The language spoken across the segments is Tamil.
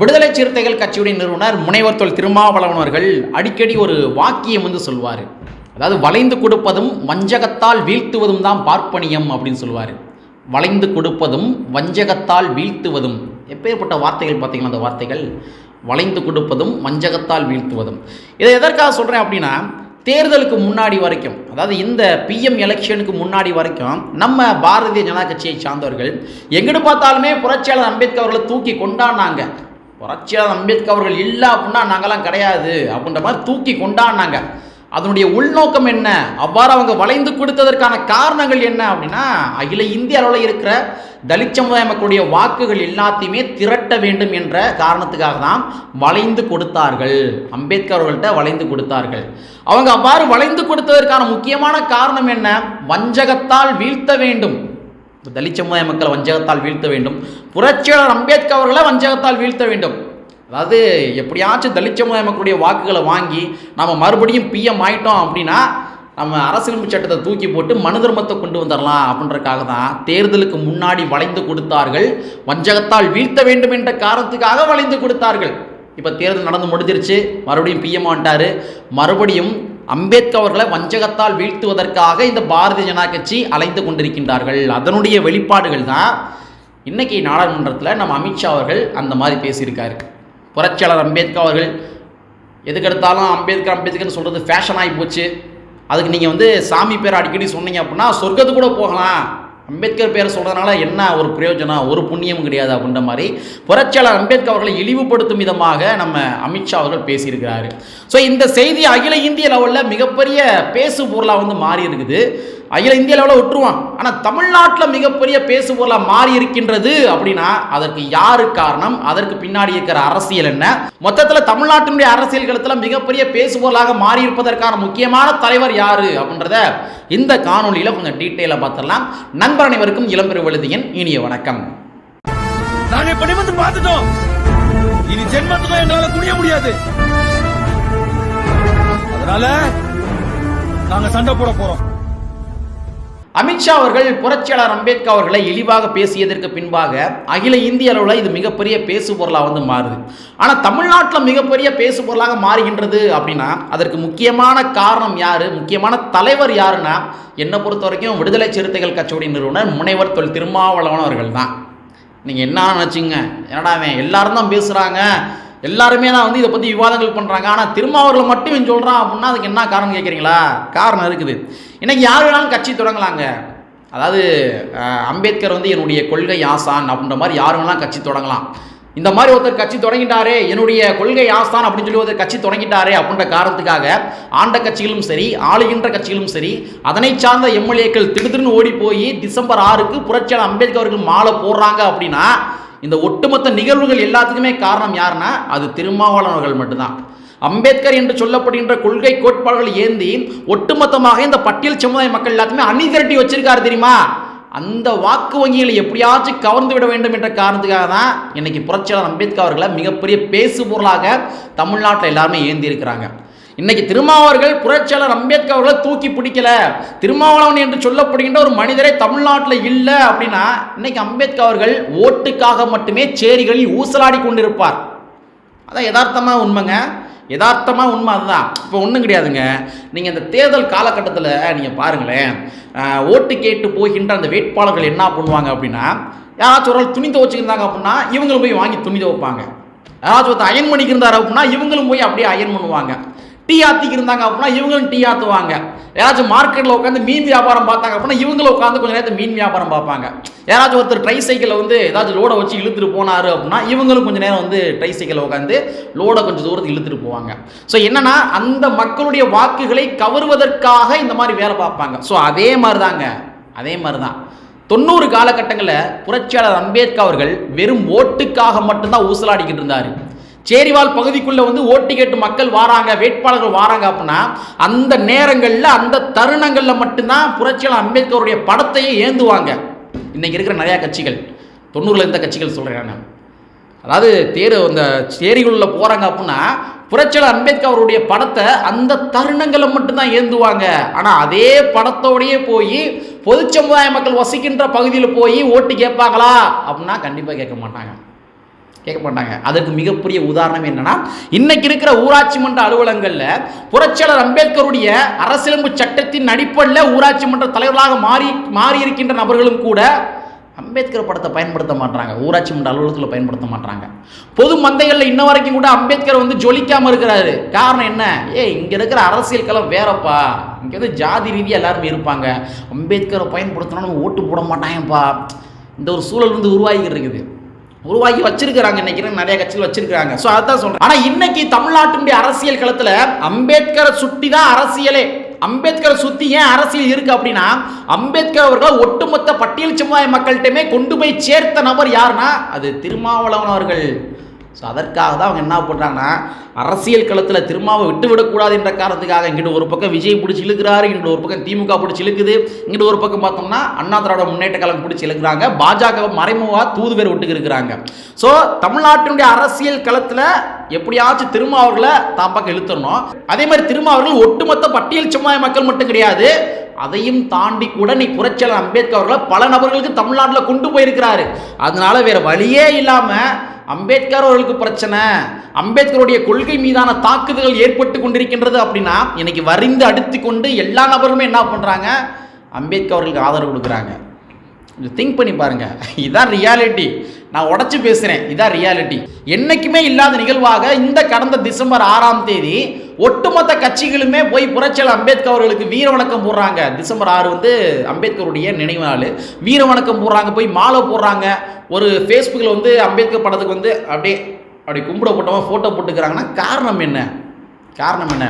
விடுதலை சிறுத்தைகள் கட்சியுடைய நிறுவனர் முனைவர் தொல் திருமாவளவன் அவர்கள் அடிக்கடி ஒரு வாக்கியம் வந்து சொல்வார். அதாவது வளைந்து கொடுப்பதும் வஞ்சகத்தால் வீழ்த்துவதும் தான் பார்ப்பனியம் அப்படின்னு சொல்லுவார் வளைந்து கொடுப்பதும் வஞ்சகத்தால் வீழ்த்துவதும் எப்பேற்பட்ட வார்த்தைகள் பார்த்தீங்கன்னா அந்த வார்த்தைகள்? வளைந்து கொடுப்பதும் வஞ்சகத்தால் வீழ்த்துவதும் இதை எதற்காக சொல்கிறேன் அப்படின்னா தேர்தலுக்கு முன்னாடி வரைக்கும் அதாவது இந்த பிஎம் எலெக்ஷனுக்கு முன்னாடி வரைக்கும் நம்ம பாரதிய ஜனதா கட்சியை சார்ந்தவர்கள் எங்கிட்டு பார்த்தாலுமே புரட்சியாளர் அம்பேத்கர் அவர்களை தூக்கி கொண்டாடினாங்க. புரட்சியாளர் அம்பேத்கர் அவர்கள் இல்லை அப்படின்னா நாங்களாம் கிடையாது அப்படின்ற மாதிரி தூக்கி கொண்டாடினாங்க. அதனுடைய உள்நோக்கம் என்ன? அவ்வாறு அவங்க வளைந்து கொடுத்ததற்கான காரணங்கள் என்ன அப்படின்னா அகில இந்திய அளவில் இருக்கிற தலித் சமுதாய மக்களுடைய வாக்குகள் எல்லாத்தையுமே திரட்ட வேண்டும் என்ற காரணத்துக்காக தான் வளைந்து கொடுத்தார்கள். அம்பேத்கர் அவர்கள்ட்ட வளைந்து கொடுத்தார்கள். அவங்க அவ்வாறு வளைந்து கொடுத்ததற்கான முக்கியமான காரணம் என்ன? வஞ்சகத்தால் வீழ்த்த வேண்டும். தலித் சமுதாய மக்களை வஞ்சகத்தால் வீழ்த்த வேண்டும். புரட்சியாளர் அம்பேத்கர் அவர்களை வஞ்சகத்தால் வீழ்த்த வேண்டும். அதாவது எப்படியாச்சும் தலித் சமுதாய மக்களுடைய வாக்குகளை வாங்கி நம்ம மறுபடியும் பிஎம் ஆயிட்டோம் அப்படின்னா நம்ம அரசியலமைப்பு சட்டத்தை தூக்கி போட்டு மனு தர்மத்தை கொண்டு வந்துடலாம் அப்படின்றக்காக தான் தேர்தலுக்கு முன்னாடி வளைந்து கொடுத்தார்கள். வஞ்சகத்தால் வீழ்த்த வேண்டும் என்ற காரணத்துக்காக வளைந்து கொடுத்தார்கள். இப்போ தேர்தல் நடந்து முடிஞ்சிருச்சு. மறுபடியும் பிஎம் வந்துட்டாரு மறுபடியும் அம்பேத்கர் அவர்களை வஞ்சகத்தால் வீழ்த்துவதற்காக இந்த பாரதிய ஜனதா கட்சி அலைந்து கொண்டிருக்கின்றார்கள். அதனுடைய வெளிப்பாடுகள் தான் இன்னைக்கு நாடாளுமன்றத்தில் நம்ம அமித்ஷா அவர்கள் அந்த மாதிரி பேசியிருக்காரு. புரட்சியாளர் அம்பேத்கர் அவர்கள் எதுக்கெடுத்தாலும் அம்பேத்கர் அம்பேத்கர்னு சொல்கிறது ஃபேஷன் ஆகி போச்சு. அதுக்கு நீங்கள் வந்து சாமி பேர் அடிக்கடி சொன்னீங்க அப்படின்னா சொர்க்கத்துக்கு கூட போகலாம். அம்பேத்கர் பேரை சொல்கிறதுனால என்ன ஒரு பிரயோஜனம்? ஒரு புண்ணியமும் கிடையாது அப்படின்ற மாதிரி புரட்சியாளர் அம்பேத்கர் அவர்களை இழிவுபடுத்தும் விதமாக நம்ம அமித்ஷா அவர்கள் பேசியிருக்கிறாரு. ஸோ இந்த செய்தி அகில இந்திய லெவலில் மிகப்பெரிய பேசு பொருளாக வந்து மாறி இருக்குது அகில இந்திய லெவலில் விட்டுருவான் ஆனால் தமிழ்நாட்டில் மிகப்பெரிய பேசு பொருளாக மாறி இருக்கின்றது அப்படின்னா அதற்கு யாரு காரணம்? அதற்கு பின்னாடி இருக்கிற அரசியல் என்ன? மொத்தத்தில் தமிழ்நாட்டினுடைய அரசியல் களத்தில் மிகப்பெரிய பேசு பொருளாக மாறி இருப்பதற்கான முக்கியமான தலைவர் யாரு அப்படின்றத இந்த காணொலியில் கொஞ்சம் டீட்டெயிலாக பார்த்துடலாம். நண்பர் அனைவருக்கும் இளம்பெரு விழுதியின் இனிய வணக்கம். நாங்கள் இப்ப வந்து பார்த்துட்டோம். இனி ஜென்மத்துக்கும் எங்களால குனிய முடியாது. அதனால நாங்க சண்டை போட போறோம். அமித்ஷா அவர்கள் புரட்சியாளர் அம்பேத்கர் அவர்களை இழிவாக பேசியதற்கு பின்பாக அகில இந்திய அளவில் இது மிகப்பெரிய பேசு பொருளாக வந்து மாறுது. ஆனால் தமிழ்நாட்டில் மிகப்பெரிய பேசு பொருளாக மாறுகின்றது அப்படின்னா அதற்கு முக்கியமான காரணம் யார்? முக்கியமான தலைவர் யாருன்னா என்னை பொறுத்த வரைக்கும் விடுதலை சிறுத்தைகள் கட்சியுடைய நிறுவனர் முனைவர் தொல் திருமாவளவன் அவர்கள் தான். நீங்கள் என்ன நினச்சிங்க? என்னடா அவன் எல்லாரும் தான் பேசுகிறாங்க எல்லாருமே தான் வந்து இதை பற்றி விவாதங்கள் பண்ணுறாங்க ஆனால் திருமாவர்கள் மட்டும் இவன் சொல்கிறான் அப்படின்னா அதுக்கு என்ன காரணம் கேட்குறீங்களா காரணம் இருக்குது. இன்றைக்கி யார் வேணாலும் கட்சி தொடங்கலாங்க. அதாவது அம்பேத்கர் வந்து என்னுடைய கொள்கை ஆசான் அப்படின்ற மாதிரி யார் வேணாலும் கட்சி தொடங்கலாம். இந்த மாதிரி ஒருத்தர் கட்சி தொடங்கிட்டாரே என்னுடைய கொள்கை ஆஸ்தான் அப்படின்னு சொல்லி ஒருத்தர் கட்சி தொடங்கிட்டாரே அப்படின்ற காரணத்துக்காக ஆண்ட கட்சிகளும் சரி ஆளுகின்ற கட்சிகளும் சரி அதனை சார்ந்த எம்எல்ஏக்கள் திடுதிருன்னு ஓடி போய் டிசம்பர் ஆறுக்கு புரட்சியாளர் அம்பேத்கர் அவர்கள் மாலை போடுறாங்க அப்படின்னா இந்த ஒட்டுமொத்த நிகழ்வுகள் எல்லாத்துக்குமே காரணம் யாருன்னா அது திருமாவளவர்கள் மட்டும்தான். அம்பேத்கர் என்று சொல்லப்படுகின்ற கொள்கை கோட்பாடுகள் ஏந்தி ஒட்டுமொத்தமாக இந்த பட்டியல் சமுதாய மக்கள் எல்லாத்தையுமே அணி திரட்டி வச்சிருக்காரு தெரியுமா? அந்த வாக்கு வங்கிகளை எப்படியாச்சும் கவர்ந்து விட வேண்டும் என்ற காரணத்துக்காக தான் இன்னைக்கு புரட்சியாளர் அம்பேத்கர் அவர்களை மிகப்பெரிய பேசு பொருளாக தமிழ்நாட்டில் எல்லாருமே ஏந்தி இருக்கிறாங்க இன்னைக்கு திருமாவர்கள் புரட்சியாளர் அம்பேத்கர் அவர்களை தூக்கி பிடிக்கல. திருமாவளவன் என்று சொல்லப்படுகின்ற ஒரு மனிதரை தமிழ்நாட்டில் இல்லை அப்படின்னா இன்னைக்கு அம்பேத்கர் அவர்கள் ஓட்டுக்காக மட்டுமே சேரிகளில் ஊசலாடி கொண்டிருப்பார். அதான் யதார்த்தமாக உண்மைங்க. யதார்த்தமாக உண்மை அதுதான். இப்போ ஒன்றும் கிடையாதுங்க. நீங்கள் இந்த தேர்தல் காலகட்டத்தில் நீங்கள் பாருங்களேன் ஓட்டு கேட்டு போகின்ற அந்த வேட்பாளர்கள் என்ன பண்ணுவாங்க அப்படின்னா யாராச்சும் ஒரு ஆள் துணி துவச்சிருந்தாங்க அப்படின்னா இவங்களும் போய் வாங்கி துணி துவைப்பாங்க. யாராச்சும் ஒருத்தர் அயன் பண்ணிக்கிருந்தார் அப்படின்னா இவங்களும் போய் அப்படியே அயன் பண்ணுவாங்க. டீ ஆத்திக்கு இருந்தாங்க அப்படின்னா இவங்களும் டீ ஆத்துவாங்க. யாராச்சும் மார்க்கெட்டில் உட்காந்து மீன் வியாபாரம் பார்த்தாங்க அப்படின்னா இவங்களும் உட்காந்து கொஞ்ச நேரத்தை மீன் வியாபாரம் பார்ப்பாங்க. யாராச்சும் ஒருத்தர் ட்ரை சைக்கிளில் வந்து ஏதாச்சும் லோடை வச்சு இழுத்துட்டு போனாரு அப்படின்னா இவங்களும் கொஞ்ச நேரம் வந்து ட்ரை சைக்கிளில் உட்காந்து லோடை கொஞ்சம் தூரத்துக்கு இழுத்துட்டு போவாங்க. ஸோ என்னன்னா அந்த மக்களுடைய வாக்குகளை கவருவதற்காக இந்த மாதிரி வேலை பார்ப்பாங்க. ஸோ அதே மாதிரி தாங்க அதே மாதிரி தான் தொண்ணூறு காலகட்டங்களில் புரட்சியாளர் அம்பேத்கர் அவர்கள் வெறும் ஓட்டுக்காக மட்டும்தான் ஊசலாடிக்கிட்டு இருந்தார். சேரிவால் பகுதிக்குள்ளே வந்து ஓட்டு கேட்டு மக்கள் வாராங்க வேட்பாளர்கள் வாராங்க அப்படின்னா அந்த நேரங்களில் அந்த தருணங்களில் மட்டும்தான் புரட்சியாளர் அம்பேத்கருடைய படத்தையே ஏந்துவாங்க. இன்னைக்கு இருக்கிற நிறையா கட்சிகள் தொண்ணூறில் இருந்த கட்சிகள் சொல்கிறேன் நான். அதாவது தேர் அந்த சேரிகளில் போகிறாங்க அப்படின்னா புரட்சியாளர் அம்பேத்கர் அவருடைய படத்தை அந்த தருணங்களில் மட்டும்தான் ஏந்துவாங்க. ஆனால் அதே படத்தோடையே போய் பொது சமுதாய மக்கள் வசிக்கின்ற பகுதியில் போய் ஓட்டு கேட்பாங்களா? அப்படின்னா கண்டிப்பாக கேட்க மாட்டாங்க. கேட்க மாட்டாங்க. அதற்கு மிகப்பெரிய உதாரணம் என்னன்னா இன்னைக்கு இருக்கிற ஊராட்சி மன்ற அலுவலகங்களில் புரட்சியாளர் அம்பேத்கருடைய அரசியலமைப்பு சட்டத்தின் அடிப்படையில் ஊராட்சி மன்ற தலைவர்களாக மாறி மாறி இருக்கின்ற நபர்களும் கூட அம்பேத்கர் படத்தை பயன்படுத்த மாட்டாங்க ஊராட்சி மன்ற அலுவலகத்தில் பயன்படுத்த மாட்டாங்க பொது மந்தைகளில் இன்ன வரைக்கும் கூட அம்பேத்கர் வந்து ஜொலிக்காம இருக்கிறாரு. காரணம் என்ன? ஏ இங்க இருக்கிற அரசியல் களம் வேறப்பா. இங்க வந்து ஜாதி ரீதியாக எல்லாருமே இருப்பாங்க. அம்பேத்கரை பயன்படுத்தினா ஓட்டு போட மாட்டாங்கப்பா. இந்த ஒரு சூழல் வந்து உருவாகிக்கிட்டு இருக்குது. உருவாக்கி வச்சிருக்கிறாங்க நினைக்கிறேன் நிறைய கட்சிகள் வச்சிருக்கிறாங்க. ஸோ அதான் சொல்றேன். ஆனா இன்னைக்கு தமிழ்நாட்டினுடைய அரசியல் களத்துல அம்பேத்கரை சுட்டி தான் அரசியலே. அம்பேத்கரை சுத்தி ஏன் அரசியல் இருக்கு அப்படின்னா அம்பேத்கர் அவர்கள் ஒட்டுமொத்த பட்டியல் சமுதாய மக்கள்கிட்டமே கொண்டு போய் சேர்த்த நபர் யாருன்னா அது திருமாவளவன் அவர்கள். ஸோ அதற்காக தான் அவங்க என்ன பண்ணுறாங்கன்னா அரசியல் களத்தில் திருமாவை விட்டு விடக்கூடாது என்ற காரணத்துக்காக இங்கிட்டு ஒரு பக்கம் விஜய் பிடிச்சி இழுக்கிறாரு இங்கிட்டு ஒரு பக்கம் திமுக பிடிச்சி இழுக்குது. இங்கிட்டு ஒரு பக்கம் பார்த்தோம்னா அண்ணா திராவிட முன்னேற்ற கழகம் பிடிச்சி இழுக்கிறாங்க. பாஜக மறைமுகமாக தூது பேர் விட்டுக்கு இருக்கிறாங்க. ஸோ தமிழ்நாட்டினுடைய அரசியல் களத்தில் எப்படியாச்சும் திருமாவர்களை தான் பக்கம் இழுத்துடணும். அதே மாதிரி திருமா அவர்கள் ஒட்டுமொத்த பட்டியல் சமுதாய மக்கள் மட்டும் கிடையாது. அதையும் தாண்டி கூட நீ புரட்சியாளர் அம்பேத்கர் அவர்களை பல நபர்களுக்கு தமிழ்நாட்டில் கொண்டு போயிருக்கிறாரு. அதனால வேற வழியே இல்லாமல் அம்பேத்கர் அவர்களுக்கு பிரச்சனை. அம்பேத்கருடைய கொள்கை மீதான தாக்குதல்கள் ஏற்பட்டு கொண்டிருக்கின்றது அப்படின்னா இன்னைக்கு வரிந்து அடுத்து கொண்டு எல்லா நபருமே என்ன பண்ணுறாங்க அம்பேத்கர் அவர்களுக்கு ஆதரவு கொடுக்குறாங்க. கொஞ்சம் திங்க் பண்ணி பாருங்க. இதான் ரியாலிட்டி நான் உடச்சி பேசுகிறேன் இதான் ரியாலிட்டி என்றைக்குமே இல்லாத நிகழ்வாக இந்த கடந்த டிசம்பர் ஆறாம் தேதி ஒட்டுமொத்த கட்சிகளுமே போய் புரட்சியாளர் அம்பேத்கர் அவர்களுக்கு வீர வணக்கம் போடுறாங்க. டிசம்பர் ஆறு வந்து அம்பேத்கருடைய நினைவு நாள். வீர வணக்கம் போடுறாங்க போய் மாலை போடுறாங்க. ஒரு ஃபேஸ்புக்கில் வந்து அம்பேத்கர் படத்துக்கு வந்து அப்படியே அப்படி கும்பிட போட்டவங்க ஃபோட்டோ போட்டுக்கிறாங்கன்னா காரணம் என்ன? காரணம் என்ன?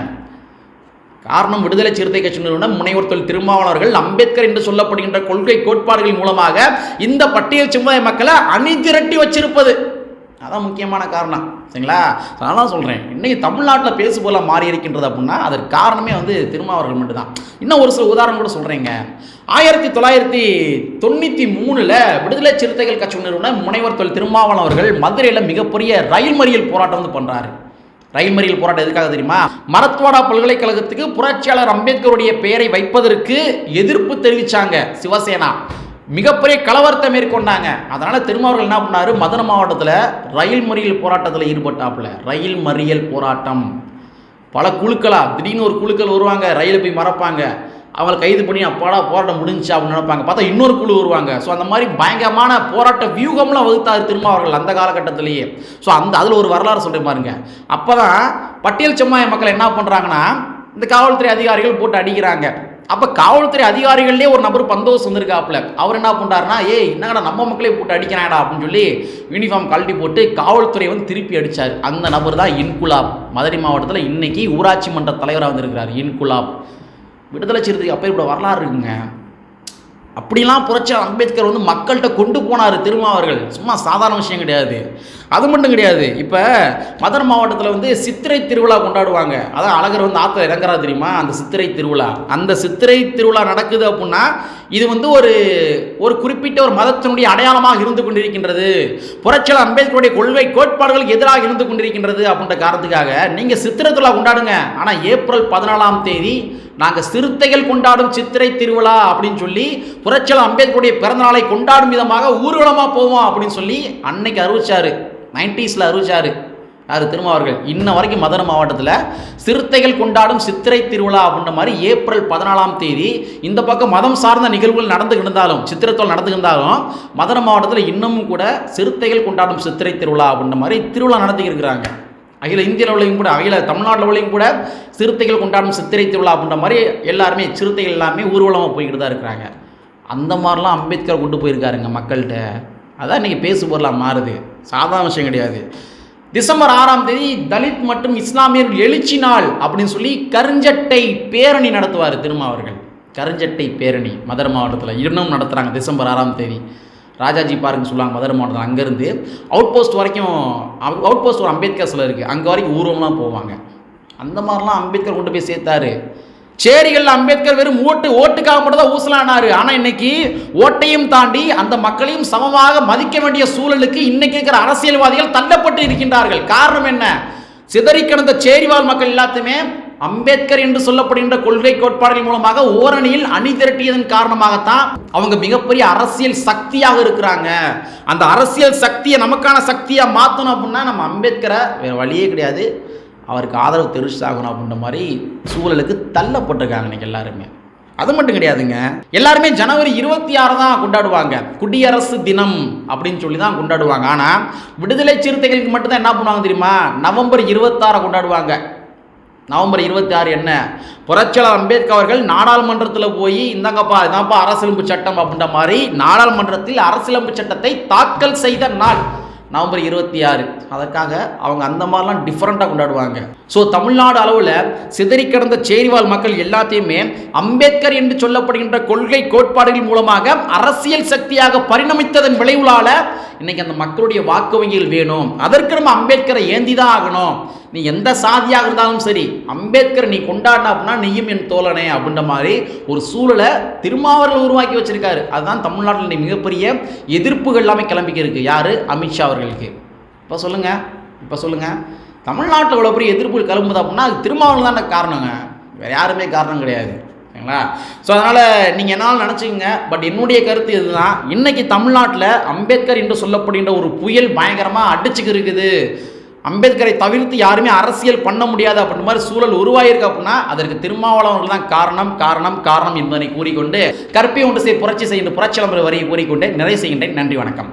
காரணம் விடுதலை சிறுத்தை கட்சி நிறுவனம் முனைவர் தொழில் திருமாவளவர்கள் அம்பேத்கர் என்று சொல்லப்படுகின்ற கொள்கை கோட்பாடுகள் மூலமாக இந்த பட்டியல் சமுதாய மக்களை அணிதிரட்டி வச்சிருப்பது. அதான் முக்கியமான காரணம். சரிங்களா? அதனால சொல்கிறேன் இன்றைக்கி தமிழ்நாட்டில் பேசு போல மாறி இருக்கின்றது அப்படின்னா அதற்கு காரணமே வந்து திருமாவர்கள் மட்டும்தான். இன்னும் ஒரு சில உதாரணம் கூட சொல்கிறேங்க ஆயிரத்தி தொள்ளாயிரத்தி தொண்ணூற்றி மூணில் விடுதலை சிறுத்தைகள் கட்சி நிறுவனம் முனைவர் தொழில் திருமாவளவன் அவர்கள் மதுரையில் மிகப்பெரிய ரயில் மறியல் போராட்டம் வந்து பண்ணுறாரு ரயில் மறியல் போராட்டம் எதுக்காக தெரியுமா? மரத்வாடா பல்கலைக்கழகத்துக்கு புரட்சியாளர் அம்பேத்கருடைய பெயரை வைப்பதற்கு எதிர்ப்பு தெரிவித்தாங்க சிவசேனா. மிகப்பெரிய கலவரத்தை மேற்கொண்டாங்க. அதனால் திருமாவர்கள் என்ன பண்ணார்? மதுரை மாவட்டத்தில் ரயில் மறியல் போராட்டத்தில் ஈடுபட்டாப்புல. ரயில் மறியல் போராட்டம். பல குழுக்களா? திடீர்னு ஒரு குழுக்கள் வருவாங்க ரயிலை போய் மறப்பாங்க. அவங்களை கைது பண்ணி அப்பாடா போராட்டம் முடிஞ்சுச்சு அப்படின்னு நினைப்பாங்க. பார்த்தா இன்னொரு குழு வருவாங்க. ஸோ அந்த மாதிரி பயங்கரமான போராட்ட வியூகம்லாம் வகுத்தாரு திருமாவர்கள் அவர்கள் அந்த காலகட்டத்திலேயே. ஸோ அந்த அதில் ஒரு வரலாறு சொல்கிறேன் பாருங்க. அப்போ தான் பட்டியல் செம்மாய மக்கள் என்ன பண்ணுறாங்கன்னா இந்த காவல்துறை அதிகாரிகள் போட்டு அடிக்கிறாங்க. அப்போ காவல்துறை அதிகாரிகள்லேயே ஒரு நபர் பந்தோஸ் வந்திருக்காப்புல. அவர் என்ன பண்ணுறாருனா ஏய் என்னங்கடா நம்ம மக்களே போட்டு அடிக்கிறாங்கடா அப்படின்னு சொல்லி யூனிஃபார்ம் கழட்டி போட்டு காவல்துறை வந்து திருப்பி அடிச்சார். அந்த நபர் தான் இன்குலாப். மதுரை மாவட்டத்தில் இன்னைக்கு ஊராட்சி மன்ற தலைவராக வந்திருக்கிறார் இன்குலாப். விடுதலை சிறுத்தைக்கு அப்போ இப்படி வரலாறு இருக்குங்க. அப்படிலாம் புரட்சி அம்பேத்கர் வந்து மக்கள்கிட்ட கொண்டு போனார் திருமாவர்கள். சும்மா சாதாரண விஷயம் கிடையாது. அது மட்டும் கிடையாது. இப்போ மதுரை மாவட்டத்தில் வந்து சித்திரை திருவிழா கொண்டாடுவாங்க. அதான் அழகர் வந்து ஆற்றுல இறங்குறா தெரியுமா? அந்த சித்திரை திருவிழா. அந்த சித்திரை திருவிழா நடக்குது அப்படின்னா இது வந்து ஒரு ஒரு குறிப்பிட்ட ஒரு மதத்தினுடைய அடையாளமாக இருந்து கொண்டிருக்கின்றது. புரட்சியாளர் அம்பேத்கருடைய கொள்கை கோட்பாடுகளுக்கு எதிராக இருந்து கொண்டிருக்கின்றது அப்படின்ற காரணத்துக்காக நீங்கள் சித்திரை திருவிழா கொண்டாடுங்க. ஆனால் ஏப்ரல் பதினாலாம் தேதி நாங்கள் சிறுத்தைகள் கொண்டாடும் சித்திரை திருவிழா அப்படின்னு சொல்லி புரட்சியாளர் அம்பேத்கருடைய பிறந்தநாளை கொண்டாடும் விதமாக ஊர்வலமாக போவோம் அப்படின்னு சொல்லி அன்னைக்கு அறிவிச்சாரு. நைன்டிஸில் அறிவிச்சாரு யார் திருமாவர்கள் இன்ன வரைக்கும் மதுரை மாவட்டத்தில் சிறுத்தைகள் கொண்டாடும் சித்திரை திருவிழா அப்படின்ற மாதிரி ஏப்ரல் பதினாலாம் தேதி இந்த பக்கம் மதம் சார்ந்த நிகழ்வுகள் நடந்து இருந்தாலும் சித்திரத்தோல் நடந்து மதுரை மாவட்டத்தில் இன்னமும் கூட சிறுத்தைகள் கொண்டாடும் சித்திரை திருவிழா அப்படின்ற மாதிரி திருவிழா நடத்திக்கிட்டு இருக்கிறாங்க. அகில இந்திய லெவலையும் கூட அகில தமிழ்நாடு லெவலையும் கூட சிறுத்தைகள் கொண்டாடும் சித்திரை திருவிழா அப்படின்ற மாதிரி எல்லாருமே சிறுத்தைகள் எல்லாமே ஊர்வலமாக போய்கிட்டு தான் இருக்கிறாங்க. அந்த மாதிரிலாம் அம்பேத்கர் கொண்டு போயிருக்காருங்க மக்கள்கிட்ட. அதான் இன்றைக்கி பேசு பொருளாக மாறுது. சாதாரண விஷயம் கிடையாது. டிசம்பர் ஆறாம் தேதி தலித் மற்றும் இஸ்லாமியர் எழுச்சி நாள் அப்படின்னு சொல்லி கருஞ்சட்டை பேரணி நடத்துவார் திருமாவர்கள் கருஞ்சட்டை பேரணி மதுரை மாவட்டத்தில் இன்னும் நடத்துகிறாங்க டிசம்பர் ஆறாம் தேதி. ராஜாஜி பார்க்குன்னு சொல்லுவாங்க மதுரை மாவட்டத்தில் அங்கேருந்து. அவுட் போஸ்ட் வரைக்கும் அவுட் போஸ்ட் ஒரு அம்பேத்கர் சில இருக்குது அங்கே வரைக்கும் ஊர்வலம்லாம் போவாங்க. அந்த மாதிரிலாம் அம்பேத்கர் கொண்டு போய் சேர்த்தாரு. சேரிகளில் அம்பேத்கர் வெறும் ஓட்டு ஓட்டுக்காக மட்டும் தான் ஊசலானாரு. ஆனால் இன்னைக்கு ஓட்டையும் தாண்டி அந்த மக்களையும் சமமாக மதிக்க வேண்டிய சூழலுக்கு இன்னைக்கு இருக்கிற அரசியல்வாதிகள் தள்ளப்பட்டு இருக்கின்றார்கள். காரணம் என்ன? சிதறி கிடந்த சேரிவாழ் மக்கள் எல்லாத்தையுமே அம்பேத்கர் என்று சொல்லப்படுகின்ற கொள்கை கோட்பாடுகள் மூலமாக ஓரணியில் அணி திரட்டியதன் காரணமாகத்தான் அவங்க மிகப்பெரிய அரசியல் சக்தியாக இருக்கிறாங்க. அந்த அரசியல் சக்தியை நமக்கான சக்தியாக மாற்றணும் அப்படின்னா நம்ம அம்பேத்கரை வேறு வழியே கிடையாது. அவருக்கு ஆதரவு தெரிவிச்சாகணும் அப்படின்ற மாதிரி சூழலுக்கு தள்ளப்பட்டிருக்காங்க இன்னைக்கு எல்லாருமே. அது மட்டும் கிடையாதுங்க. எல்லாருமே ஜனவரி இருபத்தி ஆறு தான் கொண்டாடுவாங்க. குடியரசு தினம் அப்படின்னு சொல்லி தான் கொண்டாடுவாங்க. ஆனால் விடுதலை சிறுத்தைகளுக்கு மட்டும்தான் என்ன பண்ணுவாங்க தெரியுமா? நவம்பர் இருபத்தாறை கொண்டாடுவாங்க. நவம்பர் இருபத்தி ஆறு என்ன? புரட்சியாளர் அம்பேத்கர் அவர்கள் நாடாளுமன்றத்தில் போய் இந்தாங்கப்பா இதான்ப்பா அரசியலமைப்பு சட்டம் அப்படின்ற மாதிரி நாடாளுமன்றத்தில் அரசியலமைப்பு சட்டத்தை தாக்கல் செய்த நாள். நவம்பர் இருபத்தி ஆறு. அதற்காக அவங்க அந்த மாதிரிலாம் டிஃப்ரெண்ட்டாக கொண்டாடுவாங்க. ஸோ தமிழ்நாடு அளவில் சிதறி கிடந்த சேரிவாழ் மக்கள் எல்லாத்தையுமே அம்பேத்கர் என்று சொல்லப்படுகின்ற கொள்கை கோட்பாடுகள் மூலமாக அரசியல் சக்தியாக பரிணமித்ததன் விளைவுகளால் இன்னைக்கு அந்த மக்களுடைய வாக்கு வங்கிகள் வேணும். அதற்கு நம்ம அம்பேத்கரை ஏந்தி தான் ஆகணும். நீ எந்த சாதியாக இருந்தாலும் சரி அம்பேத்கர் நீ கொண்டாடின அப்படின்னா நீயும் என் தோழனே அப்படின்ற மாதிரி ஒரு சூழலை திருமாவர்கள் உருவாக்கி வச்சிருக்காரு. அதுதான் தமிழ்நாட்டில் மிகப்பெரிய எதிர்ப்புகள் எல்லாமே கிளம்பிக்க இருக்கு. யாரு? அமித்ஷா அவர்களுக்கு. இப்போ சொல்லுங்க. இப்போ சொல்லுங்க. தமிழ்நாட்டில் இவ்வளோ பெரிய எதிர்ப்புகள் கிளம்புது அப்படின்னா அது திருமாவளவன் தானே காரணங்க. வேறு யாருமே காரணம் கிடையாது. சரிங்களா? ஸோ அதனால் நீங்கள் என்னால் நினச்சிக்கோங்க. பட் என்னுடைய கருத்து இதுதான். இன்றைக்கி தமிழ்நாட்டில் அம்பேத்கர் என்று சொல்லப்படுகின்ற ஒரு புயல் பயங்கரமாக அடிச்சுக்கு இருக்குது அம்பேத்கரை தவிர்த்து யாருமே அரசியல் பண்ண முடியாது அப்படின்ற மாதிரி சூழல் உருவாயிருக்கு அப்படின்னா அதற்கு திருமாவளவர்கள் தான் காரணம் காரணம் காரணம் என்பதனை கூறிக்கொண்டு கற்பை ஒன்று செய் புரட்சி செய்கின்ற புரட்சி வரை கூறிக்கொண்டு நிறைவு செய்கின்றேன். நன்றி வணக்கம்.